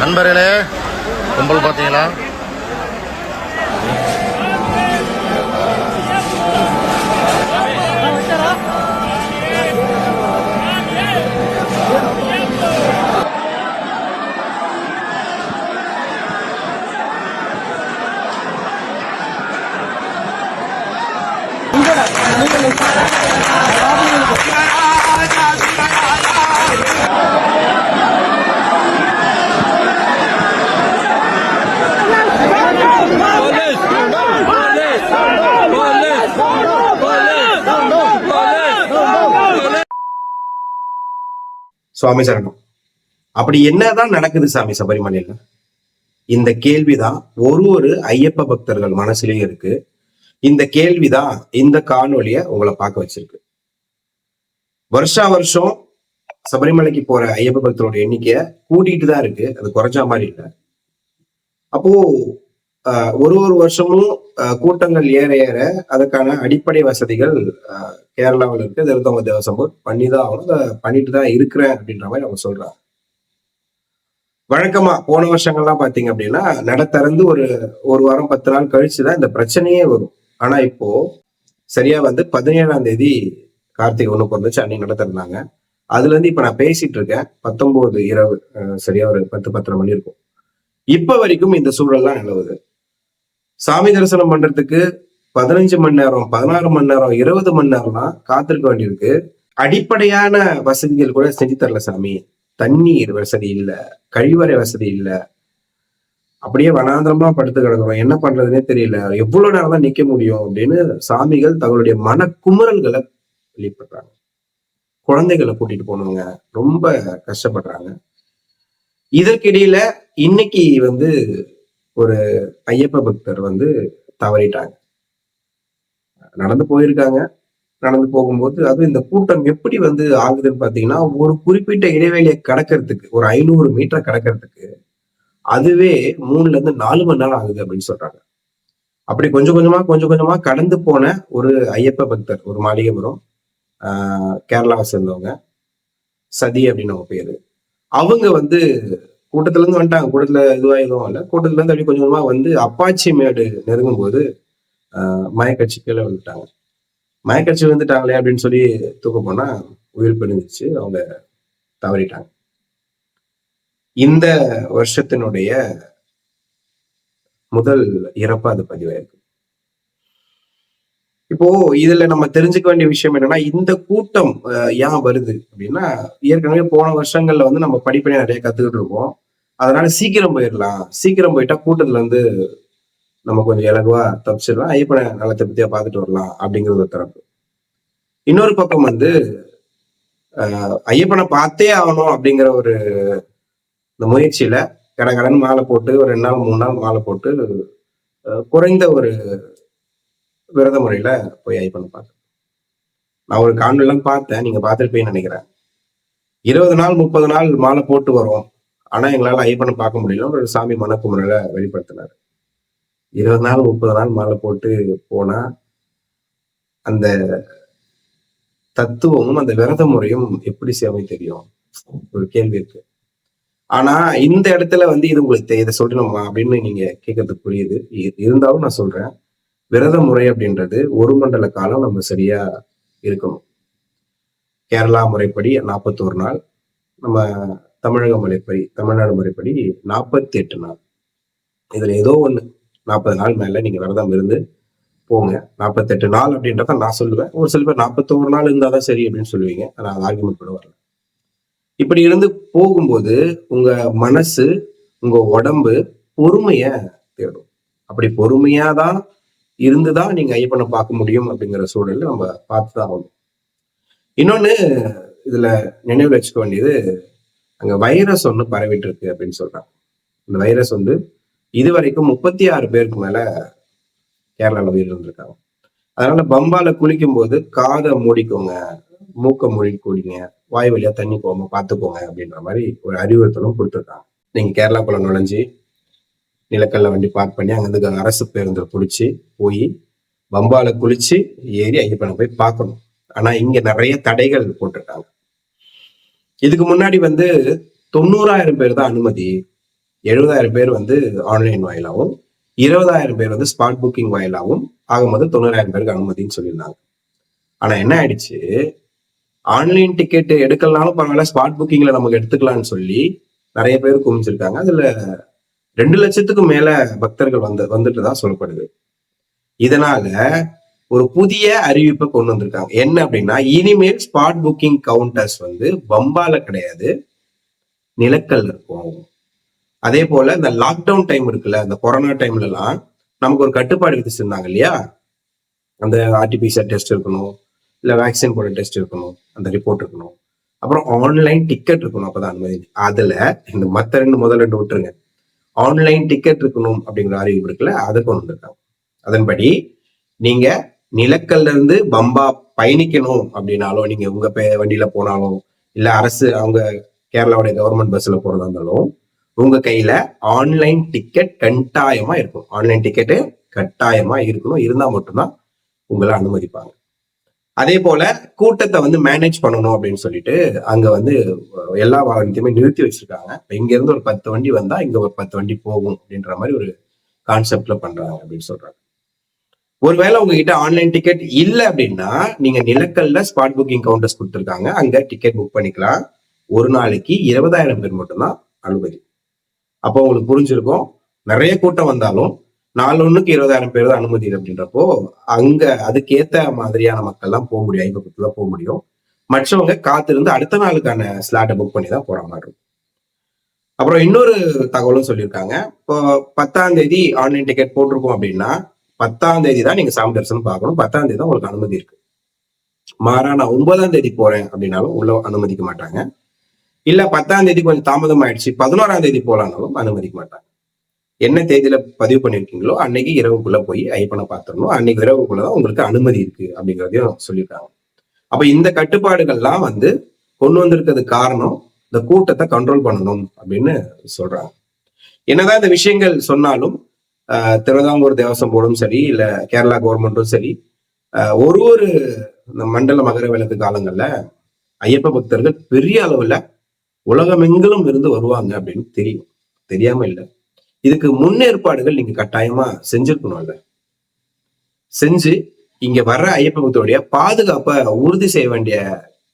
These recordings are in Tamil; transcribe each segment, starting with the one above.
நண்பர்களே கும்பல் பார்த்தீங்களா? சுவாமி சரணம். அப்படி என்னதான் நடக்குது சாமி சபரிமலையில? இந்த கேள்விதான் ஒரு ஒரு ஐயப்ப பக்தர்கள் மனசுலயும் இருக்கு. இந்த கேள்விதான் இந்த காணொலிய உங்களை பார்க்க வச்சிருக்கு. வருஷா வருஷம் சபரிமலைக்கு போற ஐயப்ப பக்தரோட எண்ணிக்கை கூட்டிட்டு தான் இருக்கு. அது குறைஞ்ச மாதிரி இல்லை. அப்போ ஒரு ஒரு வருஷமும் கூட்டங்கள் ஏற ஏற அதுக்கான அடிப்படை வசதிகள் கேரளாவில் இருக்கு. திருத்தவங்க தேவசம் போர்ட் பண்ணி தான் ஆகணும். அதை பண்ணிட்டு தான் இருக்கிறேன் அப்படின்ற மாதிரி அவங்க சொல்றாங்க. வழக்கமா போன வருஷங்கள்லாம் பாத்தீங்க அப்படின்னா நடத்திறந்து ஒரு ஒரு வாரம் பத்து நாள் கழிச்சுதான் இந்த பிரச்சனையே வரும். ஆனா இப்போ சரியா வந்து பதினேழாம் தேதி கார்த்திகை ஒண்ணு பிறந்துச்சு அன்னைக்கு நடத்திருந்தாங்க. அதுல இருந்து இப்ப நான் பேசிட்டு இருக்கேன். பத்தொன்பது இரவு அஹ், சரியா ஒரு பத்து பத்தரை மணி இருக்கும். இப்ப வரைக்கும் இந்த சூழல்லாம் நிலவுது. சாமி தரிசனம் பண்றதுக்கு பதினஞ்சு மணி நேரம் பதினாறு மணி நேரம் இருபது மணி நேரம்லாம் காத்திருக்க வேண்டியிருக்கு. அடிப்படையான வசதிகள் கூட செஞ்சு தரல சாமி. தண்ணீர் வசதி இல்லை கழிவறை வசதி இல்லை. அப்படியே வனாந்திரமா படுத்து கிடக்குறோம். என்ன பண்றதுனே தெரியல. எவ்வளவு நேரம் தான் நிக்க முடியும் அப்படின்னு சாமிகள் தங்களுடைய மனக்குமுறல்களை வெளிப்படுறாங்க குழந்தைகளை கூட்டிட்டு போனவங்க ரொம்ப கஷ்டப்படுறாங்க. இதற்கிடையில இன்னைக்கு வந்து ஒரு ஐயப்ப பக்தர் வந்து தவறிட்டாங்க. நடந்து போயிருக்காங்க. நடந்து போகும்போது அது இந்த கூட்டம் எப்படி வந்து ஆகுதுன்னு பாத்தீங்கன்னா ஒரு குறிப்பிட்ட இடைவெளியை கடக்கிறதுக்கு ஒரு ஐநூறு மீட்டர் கடக்கிறதுக்கு அதுவே மூணுல இருந்து நாலு மணி நேரம் ஆகுது அப்படின்னு சொல்றாங்க. அப்படி கொஞ்சம் கொஞ்சமா கொஞ்சம் கொஞ்சமா கடந்து போன ஒரு ஐயப்ப பக்தர் ஒரு மாளிகைபுரம் ஆஹ் கேரளாவை சேர்ந்தவங்க சதி அப்படின்னு அவங்க பேரு. அவங்க வந்து கூட்டத்துல இருந்து வந்துட்டாங்க. கூட்டத்துல இதுவா எதுவும் இல்லை கூட்டத்துல இருந்து அப்படி கொஞ்சமா வந்து அப்பாச்சி மேடு நெருங்கும் போது ஆஹ் மயக்கட்சி கீழே வந்துட்டாங்க மயக்கட்சி வந்துட்டாங்களே அப்படின்னு சொல்லி தூக்க போனா உயிர் பிரிஞ்சிச்சு அவங்க தவறிட்டாங்க. இந்த வருஷத்தினுடைய முதல் இறப்பா அது பதிவாயிருக்கு. இப்போ இதுல நம்ம தெரிஞ்சுக்க வேண்டிய விஷயம் என்னன்னா இந்த கூட்டம் ஏன் வருது அப்படின்னா ஏற்கனவே போன வருஷங்கள்ல வந்து நம்ம படிப்படியா நிறைய கத்துக்கிட்டு இருக்கோம். அதனால சீக்கிரம் போயிடலாம். சீக்கிரம் போயிட்டா கூட்டத்துல இருந்து நம்ம கொஞ்சம் இலகுவா தப்பிச்சிடலாம். ஐயப்பனை நலத்தை பத்தியா பார்த்துட்டு வரலாம் அப்படிங்கிறது ஒரு தரப்பு. இன்னொரு பக்கம் வந்து ஐயப்பனை பார்த்தே ஆகணும் அப்படிங்கிற ஒரு இந்த முயற்சியில கட கடன் மாலை போட்டு ஒரு ரெண்டு நாள் மூணு நாள் மாலை போட்டு குறைந்த ஒரு விரத முறையில போய் ஐயப்பனை பார்த்தேன். நான் ஒரு காணொலிலாம் பார்த்தேன். நீங்க போய் நினைக்கிறேன். இருபது நாள் முப்பது நாள் மாலை போட்டு வரும். ஆனா எங்களால ஐயப்பனை பார்க்க முடியல. ஒரு சாமி மனக்குமுறையில வெளிப்படுத்தினார். இருபது நாள் முப்பது நாள் மாலை போட்டு போனா அந்த தத்துவமும் அந்த விரத முறையும் எப்படி சேவை தெரியும்? ஒரு கேள்வி இருக்கு. ஆனா இந்த இடத்துல வந்து இது உங்களுக்கு இதை சொல்லணுமா? அப்படின்னு நீங்க கேட்கறது புரியுது. இருந்தாலும் நான் சொல்றேன். விரத முறை அப்படின்றது ஒரு மண்டல காலம் நம்ம சரியா இருக்கணும். கேரளா முறைப்படி நாற்பத்தோரு நாள். நம்ம தமிழக முறைப்படி தமிழ்நாடு முறைப்படி நாற்பத்தி எட்டு நாள். இதுல ஏதோ ஒண்ணு. நாற்பது நாள் மேல நீங்க விரதம் இருந்து போங்க. நாற்பத்தெட்டு நாள் அப்படின்றத நான் சொல்லுவேன். ஒரு சில பேர் நாற்பத்தோரு நாள் இருந்தால் தான் சரி அப்படின்னு சொல்லுவீங்க. நான் அதை ஆர்குமெண்ட் கூட வரல. இப்படி இருந்து போகும்போது உங்க மனசு உங்க உடம்பு பொறுமைய தேடும். அப்படி பொறுமையா தான் இருந்துதான் நீங்க ஐயப்பனை பார்க்க முடியும் அப்படிங்கிற சூழல்ல நம்ம பார்த்துதான் ஆகணும். இன்னொன்னு இதுல நினைவு வச்சுக்க வேண்டியது அங்க வைரஸ் ஒண்ணு பரவிட்டு இருக்கு அப்படின்னு சொல்றாங்க. இந்த வைரஸ் வந்து இதுவரைக்கும் முப்பத்தி ஆறு பேருக்கு மேல கேரளால உயிர் இருந்திருக்காங்க அதனால பம்பால குளிக்கும் போது காதை மூடிக்கோங்க மூக்க மூடி வாய் வழியா தண்ணி போகாம பார்த்துக்கோங்க அப்படின்ற மாதிரி ஒரு அறிவுறுத்தலும் கொடுத்துருக்காங்க. நீங்க கேரளாக்குள்ள நுழைஞ்சி நிலக்கல்ல வண்டி பார்க் பண்ணி அங்கிருந்து அரசு பேருந்தை பிடிச்சி போய் பம்பால குளிச்சு ஏறி ஐயப்பனை போய் பார்க்கணும். ஆனா இங்க நிறைய தடைகள் போட்டிருக்காங்க. இதுக்கு முன்னாடி வந்து தொண்ணூறாயிரம் பேர் தான் அனுமதி. எழுபதாயிரம் பேர் வந்து ஆன்லைன் வாயிலாகவும் இருபதாயிரம் பேர் வந்து ஸ்பாட் புக்கிங் வாயிலாகவும் ஆகும்போது தொண்ணூறாயிரம் பேருக்கு அனுமதின்னு சொல்லியிருந்தாங்க. ஆனா என்ன ஆயிடுச்சு? ஆன்லைன் டிக்கெட் எடுக்கலனாலும் பரவாயில்ல ஸ்பாட் புக்கிங்ல நமக்கு எடுத்துக்கலாம்னு சொல்லி நிறைய பேர் குமிச்சிருக்காங்க அதுல ரெண்டு லட்சத்துக்கும் மேல பக்தர்கள் வந்து வந்துட்டு தான் சொல்லப்படுது. இதனால ஒரு புதிய அறிவிப்பை கொண்டு வந்திருக்காங்க. என்ன அப்படின்னா இனிமேல் ஸ்பாட் புக்கிங் கவுண்டர்ஸ் வந்து பம்பால கிடையாது. நிலக்கல் இருக்கும். அதே போல இந்த லாக்டவுன் டைம் இருக்குல்ல இந்த கொரோனா டைம்லலாம் நமக்கு ஒரு கட்டுப்பாடு விதிச்சிருந்தாங்க இல்லையா? அந்த ஆர்டிபிசிஆர் டெஸ்ட் இருக்கணும் இல்ல வேக்சின் போட டெஸ்ட் இருக்கணும் அந்த ரிப்போர்ட் இருக்கணும். அப்புறம் ஆன்லைன் டிக்கெட் இருக்கணும் அப்பதான் அனுமதி. அதுல இந்த மத்த ரெண்டு முதல் ரெண்டு விட்டுருங்க. ஆன்லைன் டிக்கெட் இருக்கணும் அப்படிங்கிற அறிவிப்பு இருக்குல்ல அதை கொண்டு வந்திருக்காங்க. அதன்படி நீங்க நிலக்கல்ல இருந்து பம்பா பயணிக்கணும் அப்படின்னாலும் நீங்க உங்க பே- வண்டியில போனாலும் இல்ல அரசு அவங்க கேரளாவுடைய கவர்மெண்ட் பஸ்ல போறதா இருந்தாலும் உங்க கையில ஆன்லைன் டிக்கெட் கட்டாயமா இருக்கும் ஆன்லைன் டிக்கெட்டு கட்டாயமா இருக்கணும். இருந்தா மட்டும்தான் உங்களை அனுமதிப்பாங்க. அதே போல கூட்டத்தை வந்து மேனேஜ் பண்ணணும் அப்படின்னு சொல்லிட்டு அங்க வந்து எல்லா வாகனத்தையுமே நிறுத்தி வச்சிருக்காங்க. இங்க இருந்து ஒரு பத்து வண்டி வந்தா இங்க ஒரு பத்து வண்டி போகும் அப்படின்ற மாதிரி ஒரு கான்செப்ட்ல பண்றாங்க அப்படின்னு சொல்றாங்க. ஒருவேளை உங்ககிட்ட ஆன்லைன் டிக்கெட் இல்லை அப்படின்னா நீங்க நிலக்கல்ல ஸ்பாட் புக்கிங் கவுண்டர்ஸ் கொடுத்துருக்காங்க. அங்க டிக்கெட் புக் பண்ணிக்கலாம். ஒரு நாளைக்கு இருபதாயிரம் பேர் மட்டும்தான் அனுமதி. அப்போ உங்களுக்கு புரிஞ்சிருக்கும். நிறைய கூட்டம் வந்தாலும் நாலு ஒண்ணுக்கு இருபதாயிரம் பேர் தான் அனுமதி அப்படின்றப்போ அங்க அதுக்கேத்த மாதிரியான மக்கள்லாம் போக முடியும். ஐம்பத்துல போக முடியும். மற்றவங்க காத்திருந்து அடுத்த நாளுக்கான ஸ்லாட்டை புக் பண்ணி தான் போற மாதிரி இருக்கும். அப்புறம் இன்னொரு தகவலும் சொல்லியிருக்காங்க. இப்போ பத்தாம் தேதி ஆன்லைன் டிக்கெட் போட்டிருக்கோம் அப்படின்னா பத்தாம் தேதி தான் நீங்க சாமி தரிசனம் பார்க்கணும். பத்தாம் தேதி தான் உங்களுக்கு அனுமதி இருக்கு. மாறா நான் ஒன்பதாம் தேதி போறேன் அப்படின்னாலும் உள்ள அனுமதிக்க மாட்டாங்க. இல்ல பத்தாம் தேதி கொஞ்சம் தாமதம் ஆயிடுச்சு பதினோராம் தேதி போலானாலும் அனுமதிக்க மாட்டாங்க. என்ன தேதியில பதிவு பண்ணிருக்கீங்களோ அன்னைக்கு இரவுக்குள்ள போய் ஐப்பனை பார்த்துடணும். அன்னைக்கு இரவுக்குள்ளதான் உங்களுக்கு அனுமதி இருக்கு அப்படிங்கிறதையும் சொல்லியிருக்காங்க. அப்ப இந்த கட்டுப்பாடுகள்லாம் வந்து கொண்டு வந்திருக்கிறது காரணம் இந்த கூட்டத்தை கண்ட்ரோல் பண்ணணும் அப்படின்னு சொல்றாங்க. என்னதான் இந்த விஷயங்கள் சொன்னாலும் திருவிதாங்கூர் தேவசம் போர்டும் சரி இல்ல கேரளா கவர்மெண்ட்டும் சரி ஆஹ், ஒரு ஒரு இந்த மண்டல மகர விளக்கு காலங்கள்ல ஐயப்ப பக்தர்கள் பெரிய அளவுல உலகமெங்கிலும் இருந்து வருவாங்க அப்படின்னு தெரியும். தெரியாம இல்லை. இதுக்கு முன்னேற்பாடுகள் நீங்க கட்டாயமா செஞ்சிருக்கணும்ல செஞ்சு இங்க வர்ற ஐயப்ப பக்தருடைய பாதுகாப்பை உறுதி செய்ய வேண்டிய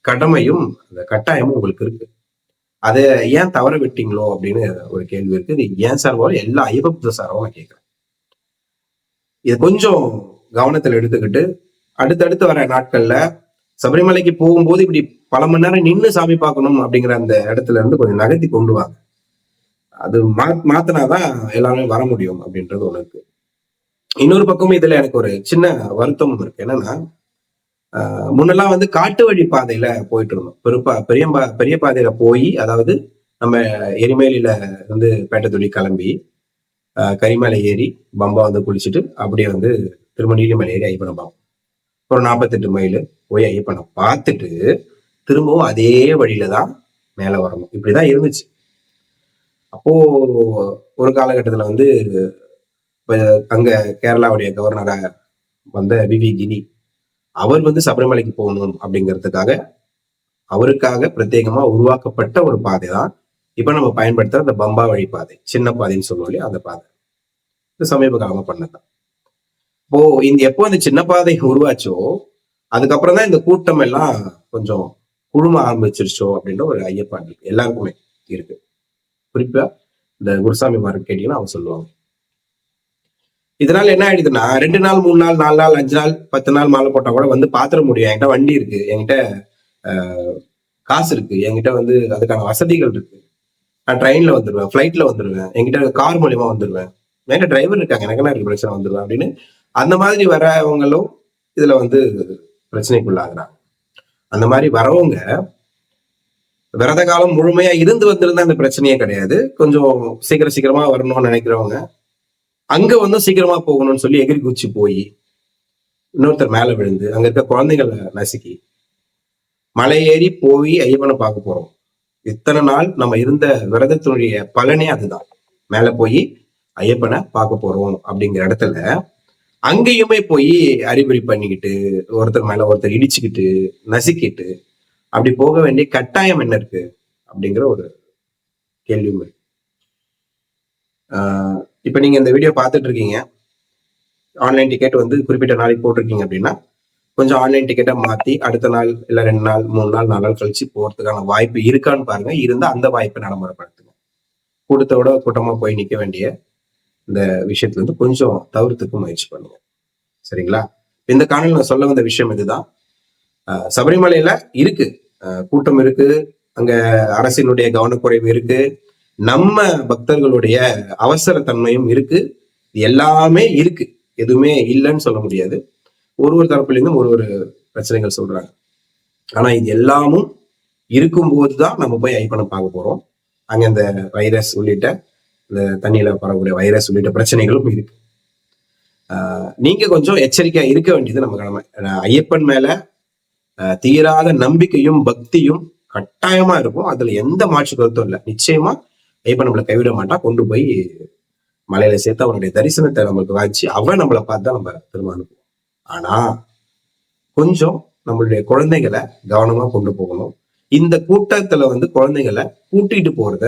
கடமையும் அந்த கட்டாயமும் உங்களுக்கு இருக்கு. அதை ஏன் தவற விட்டீங்களோ அப்படின்னு ஒரு கேள்வி இருக்கு. இது ஏன் சார்பாலும் எல்லா ஐயப்ப பக்த சாரும் நான் கேட்கிறேன் இது கொஞ்சம் கவனத்தில் எடுத்துக்கிட்டு அடுத்தடுத்து வர நாட்கள்ல சபரிமலைக்கு போகும்போது இப்படி பல மணி நேரம் நின்று சாமி பார்க்கணும் அப்படிங்கிற அந்த இடத்துல இருந்து கொஞ்சம் நகர்த்தி கொண்டு வாங்க. அது மா மாத்தினாதான் எல்லாமே வர முடியும் அப்படின்றது ஒண்ணு இருக்கு. இன்னொரு பக்கமும் இதுல எனக்கு ஒரு சின்ன வருத்தம் இருக்கு. என்னன்னா முன்னெல்லாம் வந்து காட்டு வழி பாதையில போயிட்டு இருந்தோம். பெருப்பா பெரிய பா- பெரிய பாதையில போய் அதாவது நம்ம எரிமேலியில பேட்டை பேட்டத்துளி கிளம்பி கரிமலை ஏறி பம்பா வந்து குளிச்சுட்டு அப்படியே வந்து திரும்ப நீலிமலை ஏறி ஐயப்பனை பார்ப்போம். ஒரு நாற்பத்தெட்டு மைல் போய் ஐயப்பனை பார்த்துட்டு திரும்பவும் அதே வழியில தான் மேலே வரணும். இப்படிதான் இருந்துச்சு. அப்போ ஒரு காலகட்டத்தில் வந்து இப்போ அங்க கேரளாவுடைய கவர்னரா வந்த விவி கிரி அவர் வந்து சபரிமலைக்கு போகணும் அப்படிங்கிறதுக்காக அவருக்காக பிரத்யேகமா உருவாக்கப்பட்ட ஒரு பாதை தான் இப்ப நம்ம பயன்படுத்துற அந்த பம்பா வழி பாதை சின்ன பாதைன்னு சொல்லுவோம் இல்லையா அந்த பாதை. இது சமீப காலமா பண்ணதான் இப்போ இந்த எப்போ இந்த சின்ன பாதை உருவாச்சோ அதுக்கப்புறம் தான் இந்த கூட்டம் எல்லாம் கொஞ்சம் குழும ஆரம்பிச்சிருச்சோ அப்படின்ற ஒரு ஐயப்பாடு எல்லாருக்குமே இருக்கு. குறிப்பா இந்த குருசாமி மார்க் கேட்டீங்கன்னா அவங்க சொல்லுவாங்க. இதனால என்ன ஆயிடுதுன்னா ரெண்டு நாள் மூணு நாள் நாலு நாள் அஞ்சு நாள் பத்து நாள் மாலை போட்டா கூட வந்து பாத்திர முடியும் என்கிட்ட வண்டி இருக்கு. என்கிட்ட ஆஹ், காசு இருக்கு. என்கிட்ட வந்து அதுக்கான வசதிகள் இருக்கு. நான் ட்ரெயின்ல வந்துடுவேன் ஃப்ளைட்டில் வந்துடுவேன் என்கிட்ட கார் மூலியமா வந்துடுவேன் என்கிட்ட டிரைவர் இருக்காங்க எனக்கு என்ன பிரச்சனை வந்துடுவேன் அப்படின்னு அந்த மாதிரி வரவங்களும் இதுல வந்து பிரச்சனைக்குள்ளாகிறாங்க. அந்த மாதிரி வரவங்க விரத காலம் முழுமையா இருந்து வந்திருந்தா அந்த பிரச்சனையே கிடையாது. கொஞ்சம் சீக்கிரம் சீக்கிரமா வரணும்னு நினைக்கிறவங்க அங்க வந்து சீக்கிரமா போகணும்னு சொல்லி எகிரி குச்சி போய் இன்னொருத்தர் மேல விழுந்து அங்க இருக்க குழந்தைகளை நசுக்கி மலை ஏறி போய் ஐயப்பனை பார்க்க போறோம். இத்தனை நாள் நம்ம இருந்த விரதத்தினுடைய பலனே அதுதான். மேல போய் ஐயப்பனை பார்க்க போறோம் அப்படிங்கிற இடத்துல அங்கேயுமே போய் அறிகுறி பண்ணிக்கிட்டு ஒருத்தர் மேல ஒருத்தர் இடிச்சுக்கிட்டு நசுக்கிட்டு அப்படி போக வேண்டிய கட்டாயம் என்ன இருக்கு அப்படிங்கிற ஒரு கேள்வியும் இருக்கு. ஆஹ் இப்ப நீங்க இந்த வீடியோ பார்த்துட்டு இருக்கீங்க. ஆன்லைன் டிக்கெட் வந்து குறிப்பிட்ட நாளைக்கு போட்டிருக்கீங்க அப்படின்னா கொஞ்சம் ஆன்லைன் டிக்கெட்டை மாத்தி அடுத்த நாள் இல்ல ரெண்டு நாள் மூணு நாள் நாலு நாள் கழிச்சு போறதுக்கான வாய்ப்பு இருக்கான்னு பாருங்க. இருந்தா அந்த வாய்ப்பை நடைமுறைப்படுத்துங்க. கூட்டத்தோட கூட்டமா போய் நிக்க வேண்டிய இந்த விஷயத்துல இருந்து கொஞ்சம் தவிர்த்துக்கு முயற்சி பண்ணுங்க. சரிங்களா? இந்த காணொலி நான் சொல்ல வந்த விஷயம் இதுதான். சபரிமலையில இருக்கு. கூட்டம் இருக்கு. அங்க அரசினுடைய கவனக்குறைவு இருக்கு. நம்ம பக்தர்களுடைய அவசர தன்மையும் இருக்கு. எல்லாமே இருக்கு. எதுவுமே இல்லைன்னு சொல்ல முடியாது. ஒரு ஒரு தரப்புலேருந்தும் ஒரு ஒரு பிரச்சனைகள் சொல்றாங்க. ஆனா இது எல்லாமும் இருக்கும்போது தான் நம்ம போய் ஐப்பனை பார்க்க போறோம். அங்க இந்த வைரஸ் உள்ளிட்ட இந்த தண்ணியில பரவக்கூடிய வைரஸ் உள்ளிட்ட பிரச்சனைகளும் இருக்கு. நீங்கள் நீங்க கொஞ்சம் எச்சரிக்கையா இருக்க வேண்டியது நம்ம கடமை ஐயப்பன் மேல தீராத நம்பிக்கையும் பக்தியும் கட்டாயமா இருக்கும். அதுல எந்த மாற்று கருத்தும் இல்லை. நிச்சயமா ஐயப்பன் நம்மளை கைவிட மாட்டா. கொண்டு போய் மலையில சேர்த்து அவனுடைய தரிசனத்தை நம்மளுக்கு வாய்ச்சி அவன் நம்மளை பார்த்து தான் நம்ம திரும்ப அனுப்புவோம் ஆனா கொஞ்சம் நம்மளுடைய குழந்தைகளை கவனமா கொண்டு போகணும். இந்த கூட்டத்துல வந்து குழந்தைகளை கூட்டிட்டு போறத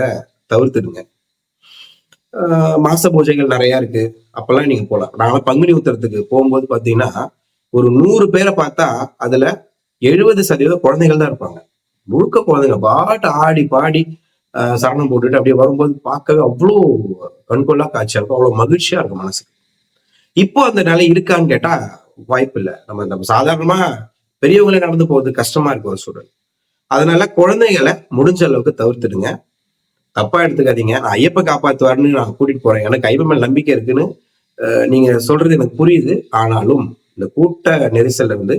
தவிர்த்துடுங்க. ஆஹ் மாச பூஜைகள் நிறைய இருக்கு. அப்பெல்லாம் நீங்க போலாம். நாங்க பங்குனி உத்தரத்துக்கு போகும்போது பாத்தீங்கன்னா ஒரு நூறு பேரை பார்த்தா அதுல எழுபது சதவீதம் குழந்தைகள் தான் இருப்பாங்க. முழுக்க குழந்தைங்க பாட்டு ஆடி பாடி சரணம் போட்டுட்டு அப்படியே வரும்போது பார்க்கவே அவ்வளோ கண்கொள்ளா காட்சியா இருக்கும். அவ்வளவு மகிழ்ச்சியா இருக்கும் மனசுக்கு. இப்போ அந்த நிலை இருக்கான்னு கேட்டா வாய்ப்பு இல்லை நம்ம நம்ம சாதாரணமா பெரியவங்களே நடந்து போகிறது கஷ்டமா இருக்கும் ஒரு சூழல். அதனால குழந்தைகளை முடிஞ்ச அளவுக்கு தவிர்த்துடுங்க. தப்பா எடுத்துக்காதீங்க. நான் ஐயப்ப காப்பாத்துவாருன்னு நான் கூட்டிட்டு போறேன். எனக்கு ஐயப்பன் நம்பிக்கை இருக்குன்னு அஹ், நீங்க சொல்றது எனக்கு புரியுது. ஆனாலும் இந்த கூட்ட நெரிசல்ல இருந்து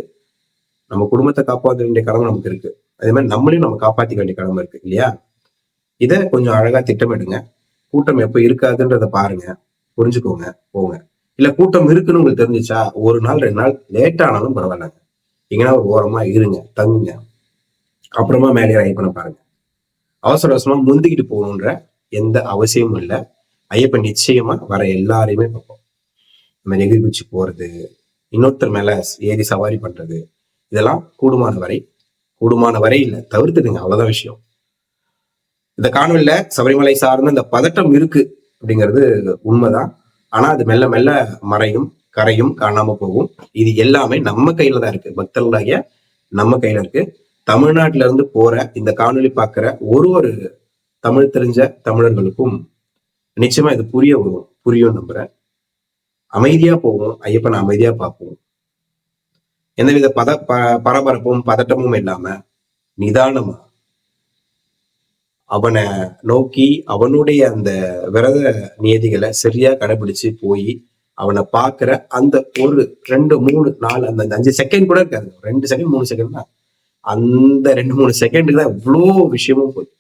நம்ம குடும்பத்தை காப்பாற்ற வேண்டிய கடமை நமக்கு இருக்கு. அதே மாதிரி நம்மளையும் நம்ம காப்பாற்றிக்க வேண்டிய கடமை இருக்கு இல்லையா? இதை கொஞ்சம் அழகா திட்டமிடுங்க. கூட்டம் எப்போ இருக்காதுன்றத பாருங்க. புரிஞ்சுக்கோங்க. போங்க. இல்ல கூட்டம் இருக்குன்னு உங்களுக்கு தெரிஞ்சுச்சா? ஒரு நாள் ரெண்டு நாள் லேட் ஆனாலும் பரவாயில்லங்க. எங்கன்னா ஒரு ஓரமா இருங்க தங்குங்க. அப்புறமா மேலே ஐயப்பனை பாருங்க. அவசர அவசரமா முந்திக்கிட்டு போகணுன்ற எந்த அவசியமும் இல்லை. ஐயப்பன் நிச்சயமா வர எல்லாரையுமே பார்ப்போம். நம்ம நெகிரி குச்சி போறது இன்னொருத்தர் மேல ஏறி சவாரி பண்றது இதெல்லாம் கூடுமான வரை கூடுமான வரை இல்லை. தவிர்த்துடுங்க அவ்வளவுதான் விஷயம். இந்த காணொலியில சபரிமலை சார்ந்த இந்த பதட்டம் இருக்கு அப்படிங்கிறது உண்மைதான். ஆனா அது மெல்ல மெல்ல மறையும் கரையும் காணாம போகும். இது எல்லாமே நம்ம கையில தான் இருக்கு. பக்தர்களுடைய நம்ம கையில இருக்கு. தமிழ்நாட்டுல இருந்து போற இந்த காணொளி பார்க்கிற ஒரு ஒரு தமிழ் தெரிஞ்ச தமிழர்களுக்கும் நிச்சயமா இது புரிய வரும். புரியும் நம்புறேன். அமைதியா போவோம். ஐயப்பனை அமைதியா பார்ப்போம். எந்தவித பத ப- பரபரப்பும் பதட்டமும் இல்லாம நிதானமா அவனை நோக்கி அவனுடைய அந்த விரத நியதிகளை சரியா கடைபிடிச்சு போய் அவனை பார்க்குற அந்த ஒரு ரெண்டு மூணு நாலு அந்த அஞ்சு செகண்ட் கூட இருக்காது. ரெண்டு செகண்ட் மூணு செகண்ட் தான். அந்த ரெண்டு மூணு செகண்டுக்கு தான் இவ்வளோ விஷயமும் போய்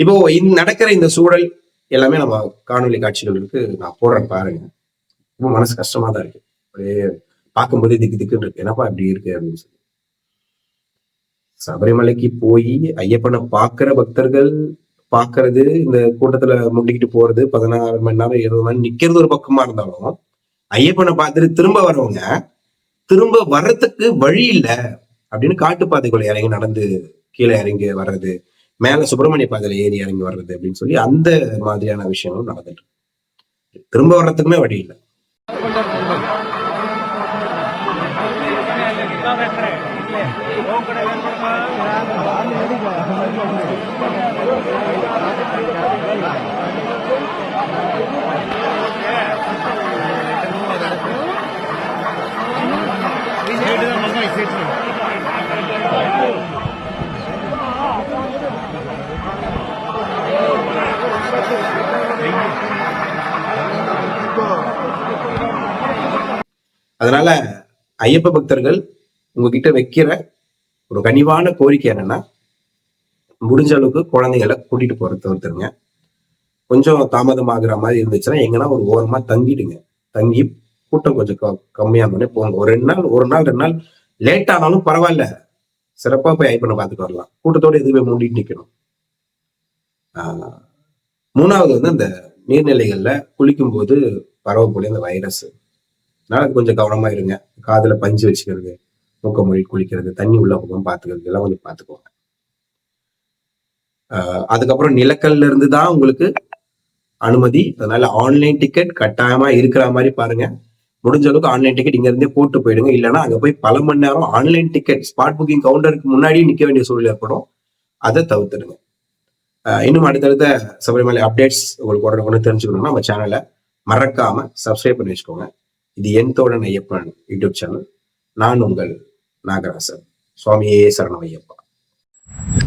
இப்போ இந்த நடக்கிற இந்த சூழல் எல்லாமே நம்ம காணொளி காட்சிகளுக்கு நான் போடுறேன் பாருங்க. ரொம்ப மனசு கஷ்டமா தான் இருக்கு. அப்படியே பார்க்கும்போதே திக்கு திக்குன்னு இருக்கு. என்னப்பா இப்படி இருக்கு அப்படின்னு சொல்லி. சபரிமலைக்கு போய் ஐயப்பனை பார்க்கிற பக்தர்கள் பார்க்கறது இந்த கூட்டத்துல முண்டிக்கிட்டு போறது பதினாறு மணி நேரம் இருபது மணி நிக்கிறது ஒரு பக்கமா இருந்தாலும் ஐயப்பனை பார்த்துட்டு திரும்ப வரவங்க திரும்ப வர்றதுக்கு வழி இல்லை அப்படின்னு காட்டுப்பாதைக்குள்ள இறங்கி நடந்து கீழே இறங்கி வர்றது மேல சுப்பிரமணிய பாதையில ஏறி இறங்கி வர்றது அப்படின்னு சொல்லி அந்த மாதிரியான விஷயங்களும் நடந்துட்டு திரும்ப வர்றதுக்குமே வழி இல்லை. அதனால ஐயப்ப பக்தர்கள் உங்ககிட்ட வைக்கிற ஒரு கனிவான கோரிக்கை என்னன்னா முடிஞ்ச அளவுக்கு குழந்தைகளை கூட்டிட்டு போறத தவிர்த்துருங்க. கொஞ்சம் தாமதமாகிற மாதிரி இருந்துச்சுன்னா எங்கன்னா ஒரு ஓரமா தங்கிடுங்க. தங்கி கூட்டம் கொஞ்சம் க- கம்மியானோடனே போங்க. ஒரு ரெண்டு நாள் ஒரு நாள் ரெண்டு நாள் லேட் ஆனாலும் பரவாயில்ல. சிறப்பா போய் ஐப்பனை பார்த்துட்டு வரலாம். கூட்டத்தோட எதுவுமே மூடிட்டு நிக்கணும். மூணாவது வந்து அந்த நீர்நிலைகள்ல குளிக்கும் போது பரவக்கூடிய அந்த வைரஸ். அதனால கொஞ்சம் கவனமா இருங்க. காதுல பஞ்சு வச்சுக்கிறது மூக்க மொழி குளிக்கிறது தண்ணி உள்ள பக்கம் பாத்துக்கிறது இதெல்லாம் கொஞ்சம் பாத்துக்கோங்க. அதுக்கப்புறம் நிலக்கல்ல இருந்து தான் உங்களுக்கு அனுமதி. அதனால ஆன்லைன் டிக்கெட் கட்டாயமா இருக்கிற மாதிரி பாருங்க. முடிஞ்ச அளவுக்கு ஆன்லைன் டிக்கெட் இங்க இருந்தே போட்டு போயிடுங்க. இல்லைன்னா அங்க போய் பல மணி நேரம் ஆன்லைன் டிக்கெட் ஸ்பாட் புக்கிங் கவுண்டருக்கு முன்னாடியே நிக்க வேண்டிய சூழல் ஏற்படும். அதை தவிர்த்துடுங்க. இன்னும் அடுத்தடுத்த சபரிமலை அப்டேட்ஸ் உங்களுக்கு உடனே உடனே தெரிஞ்சுக்கணும்னா நம்ம சேனலை மறக்காம சப்ஸ்கிரைப் பண்ணி வச்சுக்கோங்க. இது என் தோழன் ஐயப்பன் யூடியூப் சேனல். நான் உங்கள் நாகராசன். சுவாமியே சரணம் ஐயப்பா.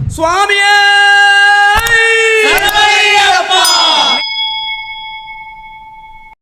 சுவாமியே!